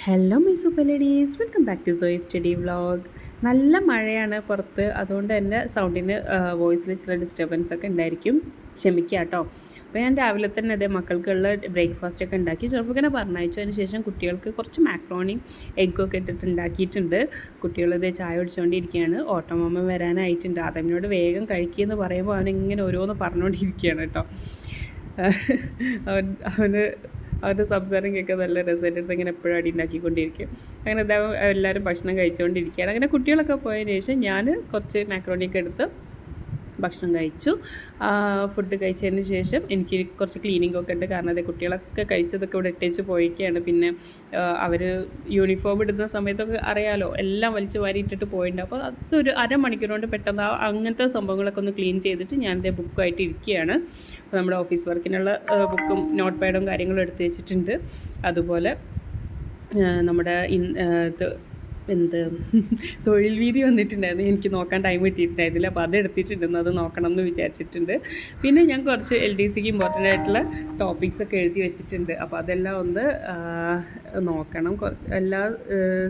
Hello my super ladies welcome back to Soyi study vlog നല്ല മഴയാണ് പുറത്ത്. അതുകൊണ്ട് തന്നെ സൗണ്ടിന് വോയിസിൽ ചില ഡിസ്റ്റർബൻസ് ഒക്കെ ഉണ്ടായിരിക്കും. ക്ഷമിക്കുക കേട്ടോ അപ്പോൾ ഞാൻ രാവിലെ തന്നെ അതേ മക്കൾക്കുള്ള ബ്രേക്ക്ഫാസ്റ്റ് ഒക്കെ ഉണ്ടാക്കി. ചെറുപ്പക്കനെ പറഞ്ഞയച്ചു. അതിന് ശേഷം കുട്ടികൾക്ക് കുറച്ച് മാക്രോണിയും എഗ്ഗൊക്കെ ഇട്ടിട്ട് ഉണ്ടാക്കിയിട്ടുണ്ട്. കുട്ടികൾ ഇതേ ചായ കുടിച്ചുകൊണ്ടിരിക്കുകയാണ് ഓട്ടോമമ്മ വരാനായിട്ടുണ്ട്. അതമിനോട് വേഗം കഴിക്കുകയെന്ന് പറയുമ്പോൾ അവനിങ്ങനെ ഓരോന്ന് പറഞ്ഞുകൊണ്ടിരിക്കുകയാണ് കേട്ടോ. അവൻ അവന് അവന്റെ സംസാരം കേൾക്കാൻ നല്ല രസമായിട്ട് ഇങ്ങനെ എപ്പോഴും അടി ഉണ്ടാക്കിക്കൊണ്ടിരിക്കും അങ്ങനെ എല്ലാവരും ഭക്ഷണം കഴിച്ചുകൊണ്ടിരിക്കുകയാണ്. അങ്ങനെ കുട്ടികളൊക്കെ പോയതിന് ശേഷം ഞാൻ കുറച്ച് മാക്രോണിയൊക്കെ എടുത്ത് ഭക്ഷണം കഴിച്ചു. ഫുഡ് കഴിച്ചതിന് ശേഷം എനിക്ക് കുറച്ച് ക്ലീനിങ് ഒക്കെ ഉണ്ട്. കാരണം അതെ കുട്ടികളൊക്കെ കഴിച്ചതൊക്കെ ഇവിടെ ഇട്ടേച്ച് പോയിക്കുകയാണ് പിന്നെ അവർ യൂണിഫോം ഇടുന്ന സമയത്തൊക്കെ അറിയാലോ എല്ലാം വലിച്ചു വാരി ഇട്ടിട്ട് പോയിട്ടുണ്ട്. അപ്പോൾ അതൊരു അരമണിക്കൂർ കൊണ്ട് പെട്ടെന്ന് അങ്ങനത്തെ സംഭവങ്ങളൊക്കെ ഒന്ന് ക്ലീൻ ചെയ്തിട്ട് ഞാൻ ഇതേ ബുക്കായിട്ട് ഇരിക്കുകയാണ് അപ്പോൾ നമ്മുടെ ഓഫീസ് വർക്കിനുള്ള ബുക്കും നോട്ട് പാഡും കാര്യങ്ങളും എടുത്ത് വെച്ചിട്ടുണ്ട്. അതുപോലെ നമ്മുടെ ഇത് എന്ത്? തൊഴിൽ വീതി വന്നിട്ടുണ്ടായിരുന്നു. എനിക്ക് നോക്കാൻ ടൈം കിട്ടിയിട്ടുണ്ടായിരുന്നില്ല. അപ്പോൾ അത് എടുത്തിട്ടുണ്ടെന്ന് അത് നോക്കണം എന്ന് വിചാരിച്ചിട്ടുണ്ട്. പിന്നെ ഞാൻ കുറച്ച് എൽ ഡി സിക്ക് ഇമ്പോർട്ടന്റ് ആയിട്ടുള്ള ടോപ്പിക്സ് ഒക്കെ എഴുതി വെച്ചിട്ടുണ്ട്. അപ്പോൾ അതെല്ലാം ഒന്ന് നോക്കണം. കുറച്ച് എല്ലാ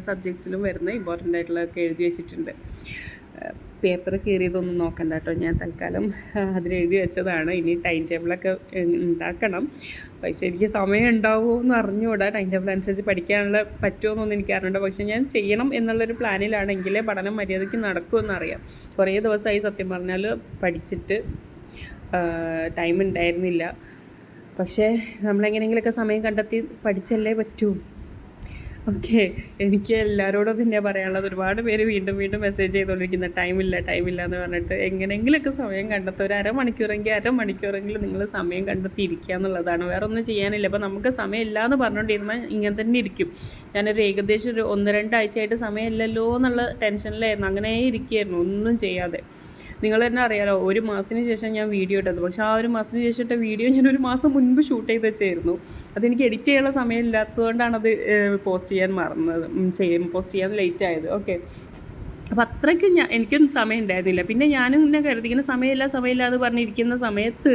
സബ്ജക്ട്സിലും വരുന്ന ഇമ്പോർട്ടന്റ് ആയിട്ടുള്ളതൊക്കെ എഴുതി വെച്ചിട്ടുണ്ട്. പേപ്പർ കീറിയതൊന്നും നോക്കണ്ട കേട്ടോ. ഞാൻ തൽക്കാലം അതിലെഴുതി വെച്ചതാണ്. ഇനി ടൈം ടേബിളൊക്കെ ഉണ്ടാക്കണം. പക്ഷേ എനിക്ക് സമയം ഉണ്ടാവുമോ എന്ന് അറിഞ്ഞുകൂടാ. ടൈം ടേബിൾ അനുസരിച്ച് പഠിക്കാനുള്ള പറ്റുമോ എന്നൊന്നും എനിക്ക് അറിഞ്ഞൂടാ പക്ഷേ ഞാൻ ചെയ്യണം എന്നുള്ളൊരു പ്ലാനിലാണെങ്കിൽ പഠനം മര്യാദയ്ക്ക് നടക്കുമെന്നറിയാം. കുറേ ദിവസമായി സത്യം പറഞ്ഞാൽ പഠിച്ചിട്ട് ടൈം ഉണ്ടായിരുന്നില്ല. പക്ഷേ നമ്മളെങ്ങനെയെങ്കിലുമൊക്കെ സമയം കണ്ടെത്തി പഠിച്ചല്ലേ പറ്റൂ. ഓക്കെ എനിക്ക് എല്ലാവരോടും തന്നെ പറയാനുള്ളത് ഒരുപാട് പേര് വീണ്ടും വീണ്ടും മെസ്സേജ് ചെയ്തുകൊണ്ടിരിക്കുന്ന ടൈമില്ല ടൈമില്ല എന്ന് പറഞ്ഞിട്ട് എങ്ങനെയെങ്കിലുമൊക്കെ സമയം കണ്ടെത്തുക ഒരു അരമണിക്കൂറെങ്കിൽ അരമണിക്കൂറെങ്കിലും നിങ്ങൾ സമയം കണ്ടെത്തിയിരിക്കുക എന്നുള്ളതാണ്. വേറെ ഒന്നും ചെയ്യാനില്ല. അപ്പോൾ നമുക്ക് സമയമില്ല എന്ന് പറഞ്ഞുകൊണ്ടിരുന്നാൽ ഇങ്ങനെ തന്നെ ഇരിക്കും. ഞാനൊരു ഏകദേശം ഒരു ഒന്ന് രണ്ടാഴ്ചയായിട്ട് സമയമില്ലല്ലോ എന്നുള്ള ടെൻഷനിലായിരുന്നു അങ്ങനെ ഇരിക്കുകയായിരുന്നു. ഒന്നും ചെയ്യാതെ. നിങ്ങൾ തന്നെ അറിയാലോ ഒരു മാസത്തിന് ശേഷം ഞാൻ വീഡിയോ ഇട്ടത്. പക്ഷേ ആ ഒരു മാസത്തിന് ശേഷം ഇട്ട വീഡിയോ ഞാൻ ഒരു മാസം മുൻപ് ഷൂട്ട് ചെയ്ത് വെച്ചായിരുന്നു. അതെനിക്ക് എഡിറ്റ് ചെയ്യാനുള്ള സമയമില്ലാത്തതുകൊണ്ടാണ് അത് പോസ്റ്റ് ചെയ്യാൻ മറന്നത്. ചെയ്യും പോസ്റ്റ് ചെയ്യാൻ ലേറ്റ് ആയത്. ഓക്കെ അപ്പോൾ അത്രയ്ക്ക് ഞാൻ എനിക്കൊന്നും സമയം ഉണ്ടായിരുന്നില്ല പിന്നെ ഞാനും ഇങ്ങനെ കരുതിക്കുന്ന സമയമില്ല സമയമില്ല എന്ന് പറഞ്ഞിരിക്കുന്ന സമയത്ത്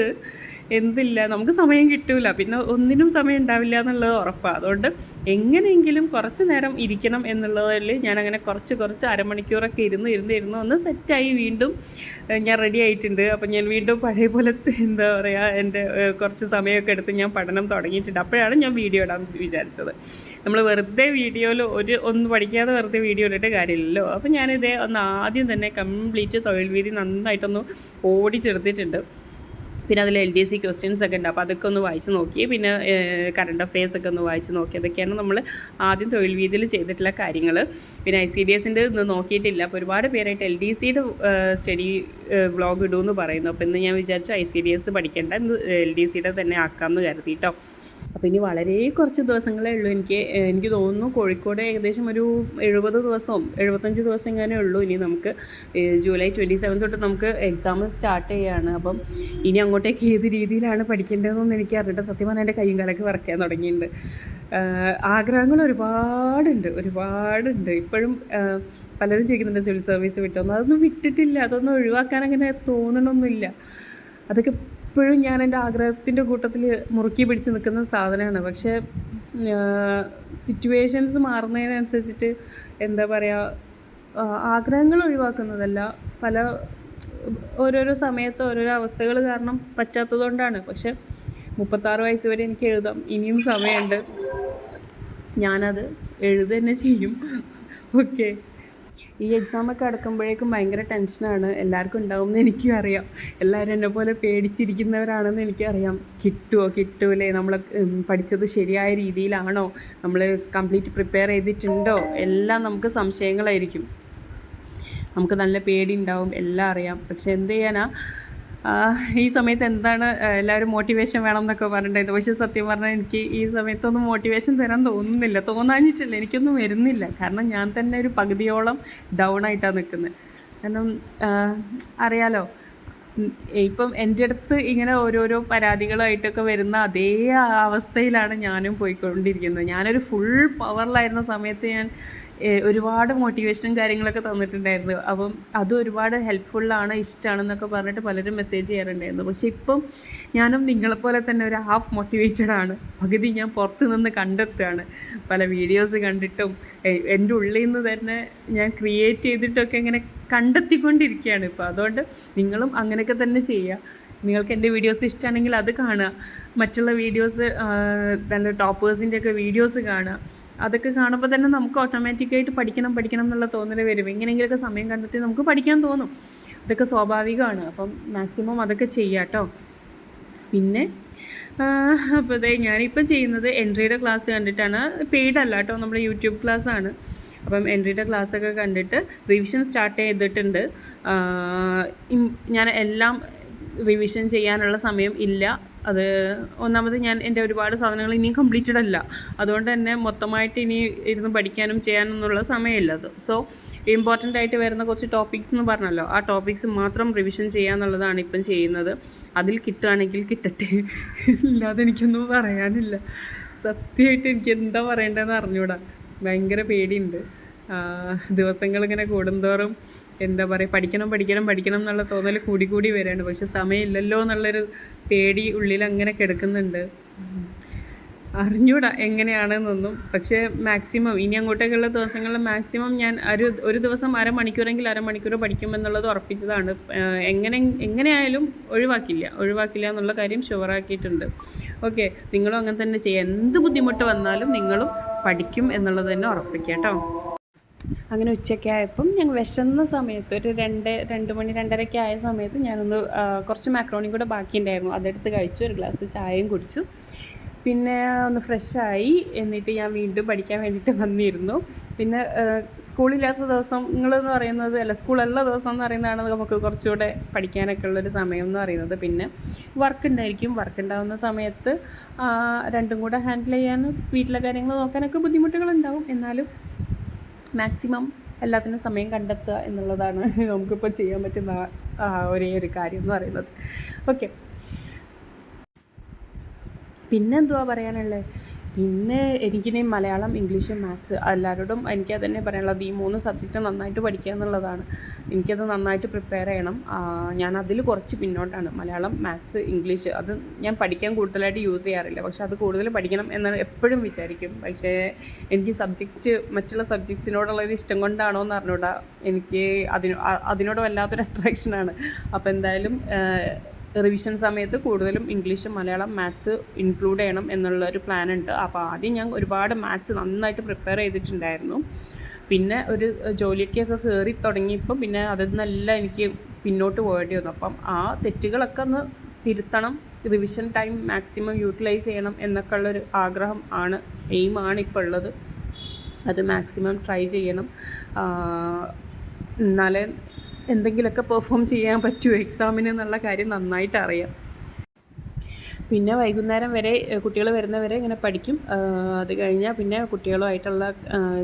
എന്തില്ല നമുക്ക് സമയം കിട്ടൂല. പിന്നെ ഒന്നിനും സമയം ഉണ്ടാവില്ല എന്നുള്ളത് ഉറപ്പാണ് അതുകൊണ്ട് എങ്ങനെയെങ്കിലും കുറച്ച് നേരം ഇരിക്കണം എന്നുള്ളതിൽ ഞാനങ്ങനെ കുറച്ച് കുറച്ച് അരമണിക്കൂറൊക്കെ ഇരുന്ന് ഇരുന്ന് ഇരുന്ന് ഒന്ന് സെറ്റായി വീണ്ടും ഞാൻ റെഡി ആയിട്ടുണ്ട്. അപ്പം ഞാൻ വീണ്ടും പഴയ പോലെ എന്താ പറയുക എന്റെ കുറച്ച് സമയമൊക്കെ എടുത്ത് ഞാൻ പഠനം തുടങ്ങിയിട്ടുണ്ട്. അപ്പോഴാണ് ഞാൻ വീഡിയോ ഇടാൻ വിചാരിച്ചത്. നമ്മൾ വെറുതെ വീഡിയോയിൽ ഒരു ഒന്ന് പഠിക്കാതെ വെറുതെ വീഡിയോ ഇട്ടിട്ട് കാര്യമില്ലല്ലോ. അപ്പോൾ ഞാനിതേ ഒന്ന് ആദ്യം തന്നെ കംപ്ലീറ്റ് തൊഴിൽ വീതി നന്നായിട്ടൊന്ന് ഓടിച്ചെടുത്തിട്ടുണ്ട്. പിന്നെ അതിൽ എൽ ഡി സി ക്വസ്റ്റ്യൻസ് ഒക്കെ ഉണ്ട്. അപ്പോൾ അതൊക്കെ ഒന്ന് വായിച്ച് നോക്കി. പിന്നെ കറണ്ട് അഫയേഴ്സ് ഒക്കെ ഒന്ന് വായിച്ച് നോക്കി. അതൊക്കെയാണ് നമ്മൾ ആദ്യം തൊഴിൽ വീതിയിൽ ചെയ്തിട്ടുള്ള കാര്യങ്ങൾ പിന്നെ ഐ സി ഡി എസിന്റെ ഇന്ന് നോക്കിയിട്ടില്ല. അപ്പോൾ ഒരുപാട് പേരായിട്ട് എൽ ഡി സിയുടെ സ്റ്റഡി വ്ളോഗ് ഇടുമെന്ന് പറയുന്നു. അപ്പോൾ ഇന്ന് ഞാൻ വിചാരിച്ചു ഐ സി ഡി എസ് പഠിക്കേണ്ട എൽ ഡി സിയുടെ തന്നെ ആക്കാമെന്ന് കരുതി കേട്ടോ അപ്പോൾ ഇനി വളരെ കുറച്ച് ദിവസങ്ങളേ ഉള്ളൂ. എനിക്ക് എനിക്ക് തോന്നുന്നു കോഴിക്കോട് ഏകദേശം ഒരു എഴുപത് ദിവസവും എഴുപത്തഞ്ച് ദിവസം ഇങ്ങനെ ഉള്ളൂ. ഇനി നമുക്ക് ജൂലൈ ട്വന്റി സെവൻ തൊട്ട് നമുക്ക് എക്സാം സ്റ്റാർട്ട് ചെയ്യുകയാണ് അപ്പം ഇനി അങ്ങോട്ടേക്ക് ഏത് രീതിയിലാണ് പഠിക്കേണ്ടതെന്നൊന്നും എനിക്ക് അറിഞ്ഞിട്ട് സത്യം പറഞ്ഞാൽ എന്റെ കൈയും കാലൊക്കെ വറക്കാൻ തുടങ്ങിയിട്ടുണ്ട്. ആഗ്രഹങ്ങൾ ഒരുപാടുണ്ട് ഒരുപാടുണ്ട്. ഇപ്പോഴും പലരും ചോദിക്കുന്നുണ്ട് സിവിൽ സർവീസ് വിട്ടോന്ന്. അതൊന്നും വിട്ടിട്ടില്ല അതൊന്നും ഒഴിവാക്കാൻ അങ്ങനെ തോന്നണമൊന്നുമില്ല അതൊക്കെ ഇപ്പോഴും ഞാൻ എന്റെ ആഗ്രഹത്തിന്റെ കൂട്ടത്തിൽ മുറുക്കി പിടിച്ച് നിൽക്കുന്ന സാധനമാണ്. പക്ഷേ സിറ്റുവേഷൻസ് മാറുന്നതിനനുസരിച്ചിട്ട് എന്താ പറയുക ആഗ്രഹങ്ങൾ ഒഴിവാക്കുന്നതല്ല. പല ഓരോരോ സമയത്ത് ഓരോരോ അവസ്ഥകൾ കാരണം പറ്റാത്തതുകൊണ്ടാണ് പക്ഷെ മുപ്പത്താറ് വയസ്സ് വരെ എനിക്ക് എഴുതാം. ഇനിയും സമയമുണ്ട്. ഞാനത് എഴുതുക തന്നെ ചെയ്യും. ഓക്കെ. ഈ എക്സാമൊക്കെ അടക്കുമ്പോഴേക്കും ഭയങ്കര ടെൻഷനാണ് എല്ലാവർക്കും ഉണ്ടാവും എന്ന് എനിക്കും അറിയാം. എല്ലാവരും എന്നെ പോലെ പേടിച്ചിരിക്കുന്നവരാണെന്ന് എനിക്കറിയാം കിട്ടുമോ കിട്ടൂലേ? നമ്മൾ പഠിച്ചത് ശരിയായ രീതിയിലാണോ? നമ്മൾ കംപ്ലീറ്റ് പ്രിപ്പയർ ചെയ്തിട്ടുണ്ടോ? എല്ലാം നമുക്ക് സംശയങ്ങളായിരിക്കും. നമുക്ക് നല്ല പേടി ഉണ്ടാവും. എല്ലാം അറിയാം. പക്ഷെ എന്ത് ചെയ്യാനാ? ഈ സമയത്ത് എന്താണ് എല്ലാവരും മോട്ടിവേഷൻ വേണം എന്നൊക്കെ പറഞ്ഞിട്ടുണ്ടായിരുന്നു. പക്ഷേ സത്യം പറഞ്ഞാൽ എനിക്ക് ഈ സമയത്തൊന്നും മോട്ടിവേഷൻ തരാൻ തോന്നുന്നില്ല. തോന്നാഞ്ഞിട്ടില്ല. എനിക്കൊന്നും വരുന്നില്ല. കാരണം ഞാൻ തന്നെ ഒരു പകുതിയോളം ഡൗൺ ആയിട്ടാണ് നിൽക്കുന്നത് കാരണം അറിയാലോ ഇപ്പം എന്റെ അടുത്ത് ഇങ്ങനെ ഓരോരോ പരാതികളായിട്ടൊക്കെ വരുന്ന അതേ അവസ്ഥയിലാണ് ഞാനും പോയിക്കൊണ്ടിരിക്കുന്നത്. ഞാനൊരു ഫുൾ പവറിലായിരുന്ന സമയത്ത് ഞാൻ ഒരുപാട് മോട്ടിവേഷനും കാര്യങ്ങളൊക്കെ തന്നിട്ടുണ്ടായിരുന്നു. അപ്പം അത് ഒരുപാട് ഹെൽപ്ഫുള്ളാണ് ഇഷ്ടമാണെന്നൊക്കെ പറഞ്ഞിട്ട് പലരും മെസ്സേജ് ചെയ്യാറുണ്ടായിരുന്നു. പക്ഷേ ഇപ്പം ഞാനും നിങ്ങളെപ്പോലെ തന്നെ ഒരു ഹാഫ് മോട്ടിവേറ്റഡ് ആണ്. പകുതി ഞാൻ പുറത്ത് നിന്ന് കണ്ടെത്തുകയാണ്. പല വീഡിയോസ് കണ്ടിട്ടും എന്റെ ഉള്ളിൽ നിന്ന് തന്നെ ഞാൻ ക്രിയേറ്റ് ചെയ്തിട്ടൊക്കെ ഇങ്ങനെ കണ്ടെത്തിക്കൊണ്ടിരിക്കുകയാണ് ഇപ്പോൾ അതുകൊണ്ട് നിങ്ങളും അങ്ങനെയൊക്കെ തന്നെ ചെയ്യുക. നിങ്ങൾക്ക് എന്റെ വീഡിയോസ് ഇഷ്ടമാണെങ്കിൽ അത് കാണുക. മറ്റുള്ള വീഡിയോസ് നല്ല ടോപ്പേഴ്സിന്റെയൊക്കെ വീഡിയോസ് കാണുക. അതൊക്കെ കാണുമ്പോൾ തന്നെ നമുക്ക് ഓട്ടോമാറ്റിക്കായിട്ട് പഠിക്കണം പഠിക്കണം എന്നുള്ള തോന്നൽ വരും. എങ്ങനെയെങ്കിലുമൊക്കെ സമയം കണ്ടെത്തി നമുക്ക് പഠിക്കാൻ തോന്നും. അതൊക്കെ സ്വാഭാവികമാണ്. അപ്പം മാക്സിമം അതൊക്കെ ചെയ്യാം പിന്നെ അപ്പോൾ അതെ ഞാനിപ്പം ചെയ്യുന്നത് എൻട്രിയുടെ ക്ലാസ് കണ്ടിട്ടാണ്. പെയ്ഡ് അല്ല കേട്ടോ നമ്മുടെ യൂട്യൂബ് ക്ലാസ് ആണ്. അപ്പം എൻട്രിയുടെ ക്ലാസ്സൊക്കെ കണ്ടിട്ട് റിവിഷൻ സ്റ്റാർട്ട് ചെയ്തിട്ടുണ്ട്. ഞാൻ എല്ലാം റിവിഷൻ ചെയ്യാനുള്ള സമയം ഇല്ല. അത് ഒന്നാമത് ഞാൻ എന്റെ ഒരുപാട് സാധനങ്ങൾ ഇനിയും കംപ്ലീറ്റഡ് അല്ല. അതുകൊണ്ട് തന്നെ മൊത്തമായിട്ട് ഇനി ഇരുന്ന് പഠിക്കാനും ചെയ്യാനും എന്നുള്ള സമയമില്ല അത്. സോ ഇമ്പോർട്ടന്റ് ആയിട്ട് വരുന്ന കുറച്ച് ടോപ്പിക്സ് എന്ന് പറഞ്ഞല്ലോ. ആ ടോപ്പിക്സ് മാത്രം റിവിഷൻ ചെയ്യാന്നുള്ളതാണ് ഇപ്പം ചെയ്യുന്നത്. അതിൽ കിട്ടുകയാണെങ്കിൽ കിട്ടട്ടെ. ഇല്ലാതെ എനിക്കൊന്നും പറയാനില്ല. സത്യമായിട്ട് എനിക്ക് എന്താ പറയേണ്ടതെന്ന് അറിഞ്ഞൂടാ. ഭയങ്കര പേടിയുണ്ട്. ദിവസങ്ങളിങ്ങനെ കൂടുന്തോറും എന്താ പറയുക പഠിക്കണം പഠിക്കണം പഠിക്കണം എന്നുള്ള തോന്നൽ കൂടി കൂടി വരികയാണ് പക്ഷെ സമയമില്ലല്ലോ എന്നുള്ളൊരു പേടി ഉള്ളിൽ അങ്ങനെ കിടക്കുന്നുണ്ട്. അറിഞ്ഞൂടാ എങ്ങനെയാണെന്നൊന്നും. പക്ഷേ മാക്സിമം ഇനി അങ്ങോട്ടേക്കുള്ള ദിവസങ്ങളിൽ മാക്സിമം ഞാൻ ഒരു ഒരു ദിവസം അരമണിക്കൂറെങ്കിൽ അരമണിക്കൂർ പഠിക്കുമെന്നുള്ളത് ഉറപ്പിച്ചതാണ്. എങ്ങനെ എങ്ങനെയായാലും ഒഴിവാക്കില്ല. ഒഴിവാക്കില്ല എന്നുള്ള കാര്യം ഷുവറാക്കിയിട്ടുണ്ട്. ഓക്കെ നിങ്ങളും അങ്ങനെ തന്നെ ചെയ്യുക എന്ത് ബുദ്ധിമുട്ട് വന്നാലും നിങ്ങളും പഠിക്കും എന്നുള്ളത് തന്നെ ഉറപ്പിക്കാം കേട്ടോ. അങ്ങനെ ഉച്ചയ്ക്ക് ആയപ്പം ഞങ്ങൾ വിശന്ന സമയത്ത് ഒരു രണ്ട് രണ്ട് മണി രണ്ടരയ്ക്ക് ആയ സമയത്ത് ഞാനൊന്ന് കുറച്ച് മാക്രോണി കൂടെ ബാക്കിയുണ്ടായിരുന്നു. അതെടുത്ത് കഴിച്ചു. ഒരു ഗ്ലാസ് ചായയും കുടിച്ചു. പിന്നെ ഒന്ന് ഫ്രഷായി എന്നിട്ട് ഞാൻ വീണ്ടും പഠിക്കാൻ വേണ്ടിയിട്ട് വന്നിരുന്നു. പിന്നെ സ്കൂളില്ലാത്ത ദിവസം നിങ്ങളെന്ന് പറയുന്നത് അല്ല സ്കൂളുള്ള ദിവസം എന്ന് പറയുന്നതാണ് നമുക്ക് കുറച്ചുകൂടെ പഠിക്കാനൊക്കെ ഉള്ളൊരു സമയം എന്ന് പറയുന്നത്. പിന്നെ വർക്ക് ഉണ്ടായിരിക്കും. വർക്ക് ഉണ്ടാകുന്ന സമയത്ത് രണ്ടും കൂടെ ഹാൻഡിൽ ചെയ്യാനും വീട്ടിലെ കാര്യങ്ങൾ നോക്കാനൊക്കെ ബുദ്ധിമുട്ടുകളുണ്ടാവും. എന്നാലും മാക്സിമം എല്ലാത്തിനും സമയം കണ്ടെത്തുക എന്നുള്ളതാണ് നമുക്കിപ്പോൾ ചെയ്യാൻ പറ്റുന്ന ഒരേ ഒരു കാര്യം എന്ന് പറയുന്നത്. ഓക്കെ പിന്നെന്തുവാ പറയാനുള്ളത് പിന്നെ എനിക്കിനി മലയാളം ഇംഗ്ലീഷ് മാത്സ് എല്ലാവരോടും എനിക്ക് തന്നെ പറയാനുള്ളത് ഈ മൂന്ന് സബ്ജക്റ്റ് നന്നായിട്ട് പഠിക്കുക എന്നുള്ളതാണ്. എനിക്കത് നന്നായിട്ട് പ്രിപ്പയർ ചെയ്യണം. ഞാൻ അതിൽ കുറച്ച് പിന്നോട്ടാണ്. മലയാളം മാത്സ് ഇംഗ്ലീഷ് അത് ഞാൻ പഠിക്കാൻ കൂടുതലായിട്ട് യൂസ് ചെയ്യാറില്ല. പക്ഷെ അത് കൂടുതൽ പഠിക്കണം എന്ന് എപ്പോഴും വിചാരിക്കും. പക്ഷേ എനിക്ക് സബ്ജക്റ്റ് മറ്റുള്ള സബ്ജക്ട്സിനോടുള്ളൊരു ഇഷ്ടം കൊണ്ടാണോ എന്ന് അറിഞ്ഞൂടാ. എനിക്ക് അതിനോ അതിനോട് വല്ലാത്തൊരു അട്രാക്ഷനാണ് അപ്പോൾ എന്തായാലും റിവിഷൻ സമയത്ത് കൂടുതലും ഇംഗ്ലീഷ് മലയാളം മാത്സ് ഇൻക്ലൂഡ് ചെയ്യണം എന്നുള്ള ഒരു പ്ലാൻ ഉണ്ട്. അപ്പോൾ ആദ്യം ഞാൻ ഒരുപാട് മാത്സ് നന്നായിട്ട് പ്രിപ്പയർ ചെയ്തിട്ടുണ്ടായിരുന്നു. പിന്നെ ഒരു ജോലിക്കൊക്കെ കയറി തുടങ്ങിയപ്പോൾ പിന്നെ അതിൽ നിന്നെല്ലാം എനിക്ക് പിന്നോട്ട് പോകേണ്ടി വന്നു. അപ്പം ആ തെറ്റുകളൊക്കെ ഒന്ന് തിരുത്തണം റിവിഷൻ ടൈം മാക്സിമം യൂട്ടിലൈസ് ചെയ്യണം എന്നൊക്കെ ഉള്ളൊരു ആഗ്രഹം ആണ് എയിമാണ് ഇപ്പോൾ ഉള്ളത്. അത് മാക്സിമം ട്രൈ ചെയ്യണം. എന്നാലേ എന്തെങ്കിലുമൊക്കെ പെർഫോം ചെയ്യാൻ പറ്റുമോ എക്സാമിന് എന്നുള്ള കാര്യം നന്നായിട്ട് അറിയാം. പിന്നെ വൈകുന്നേരം വരെ കുട്ടികൾ വരുന്നവരെ ഇങ്ങനെ പഠിക്കും. അത് കഴിഞ്ഞാൽ പിന്നെ കുട്ടികളുമായിട്ടുള്ള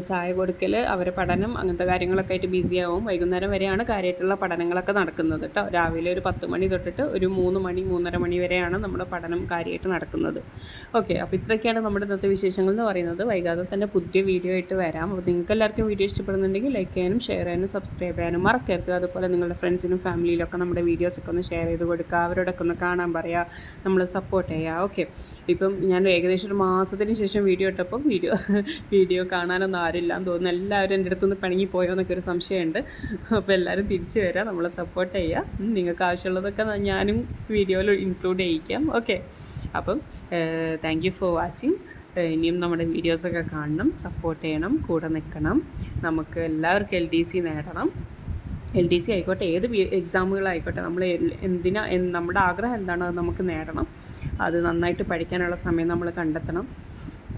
ചായ കൊടുക്കൽ അവരെ പഠനം അങ്ങനത്തെ കാര്യങ്ങളൊക്കെ ആയിട്ട് ബിസി ആവും. വൈകുന്നേരം വരെയാണ് കാര്യമായിട്ടുള്ള പഠനങ്ങളൊക്കെ നടക്കുന്നത് കേട്ടോ രാവിലെ ഒരു പത്ത് മണി തൊട്ടിട്ട് ഒരു മൂന്ന് മണി മൂന്നര മണി വരെയാണ് നമ്മുടെ പഠനം കാര്യമായിട്ട് നടക്കുന്നത്. ഓക്കെ അപ്പോൾ ഇത്രയൊക്കെയാണ് നമ്മുടെ ഇന്നത്തെ വിശേഷങ്ങൾ എന്ന് പറയുന്നത്. വൈകാതെ തന്നെ പുതിയ വീഡിയോ ആയിട്ട് വരാം. അപ്പോൾ നിങ്ങൾക്ക് എല്ലാവർക്കും വീഡിയോ ഇഷ്ടപ്പെടുന്നുണ്ടെങ്കിൽ ലൈക്ക് ചെയ്യാനും ഷെയർ ചെയ്യാനും സബ്സ്ക്രൈബ് ചെയ്യാനും മറക്കരുത്. അതുപോലെ നിങ്ങളുടെ ഫ്രണ്ട്സിനും ഫാമിലിയിലൊക്കെ നമ്മുടെ വീഡിയോസൊക്കെ ഒന്ന് ഷെയർ ചെയ്ത് കൊടുക്കുക. അവരോടൊക്കെ ഒന്ന് കാണാൻ പറയുക നമ്മൾ സപ്പോർട്ട് ചെയ്യുക ഓക്കെ. ഇപ്പം ഞാൻ ഏകദേശം ഒരു മാസത്തിന് ശേഷം വീഡിയോ ഇട്ടപ്പം വീഡിയോ വീഡിയോ കാണാനൊന്നും ആരില്ല എന്ന് തോന്നുന്നു. എല്ലാവരും എന്റെ അടുത്തുനിന്ന് പിണങ്ങി പോയോ എന്നൊക്കെ ഒരു സംശയമുണ്ട്. അപ്പോൾ എല്ലാവരും തിരിച്ചു വരാം നമ്മളെ സപ്പോർട്ട് ചെയ്യുക. നിങ്ങൾക്ക് ആവശ്യമുള്ളതൊക്കെ ഞാനും വീഡിയോയിൽ ഇൻക്ലൂഡ് ചെയ്യിക്കാം. ഓക്കെ. അപ്പം താങ്ക് യു ഫോർ വാച്ചിങ് ഇനിയും നമ്മുടെ വീഡിയോസൊക്കെ കാണണം സപ്പോർട്ട് ചെയ്യണം കൂടെ നിൽക്കണം. നമുക്ക് എല്ലാവർക്കും എൽ ഡി സി നേടണം. എൽ ഡി സി ആയിക്കോട്ടെ ഏത് എക്സാമുകളായിക്കോട്ടെ നമ്മൾ എന്തിനാ നമ്മുടെ ആഗ്രഹം എന്താണോ അത് നമുക്ക് നേടണം. അത് നന്നായിട്ട് പഠിക്കാനുള്ള സമയം നമ്മൾ കണ്ടെത്തണം.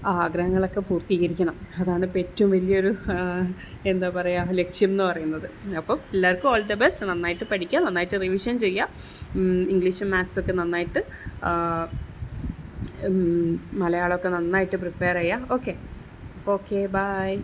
ആഗ്രഹങ്ങളൊക്കെ പൂർത്തീകരിക്കണം. അതാണ് ഇപ്പോൾ ഏറ്റവും വലിയൊരു എന്താ പറയുക ലക്ഷ്യം എന്ന് പറയുന്നത്. അപ്പം എല്ലാവർക്കും ഓൾ ദ ബെസ്റ്റ് നന്നായിട്ട് പഠിക്കുക നന്നായിട്ട് റിവിഷൻ ചെയ്യുക. ഇംഗ്ലീഷും മാത്സൊക്കെ നന്നായിട്ട് മലയാളമൊക്കെ നന്നായിട്ട് പ്രിപ്പയർ ചെയ്യുക. ഓക്കെ അപ്പോൾ ഓക്കെ ബായ്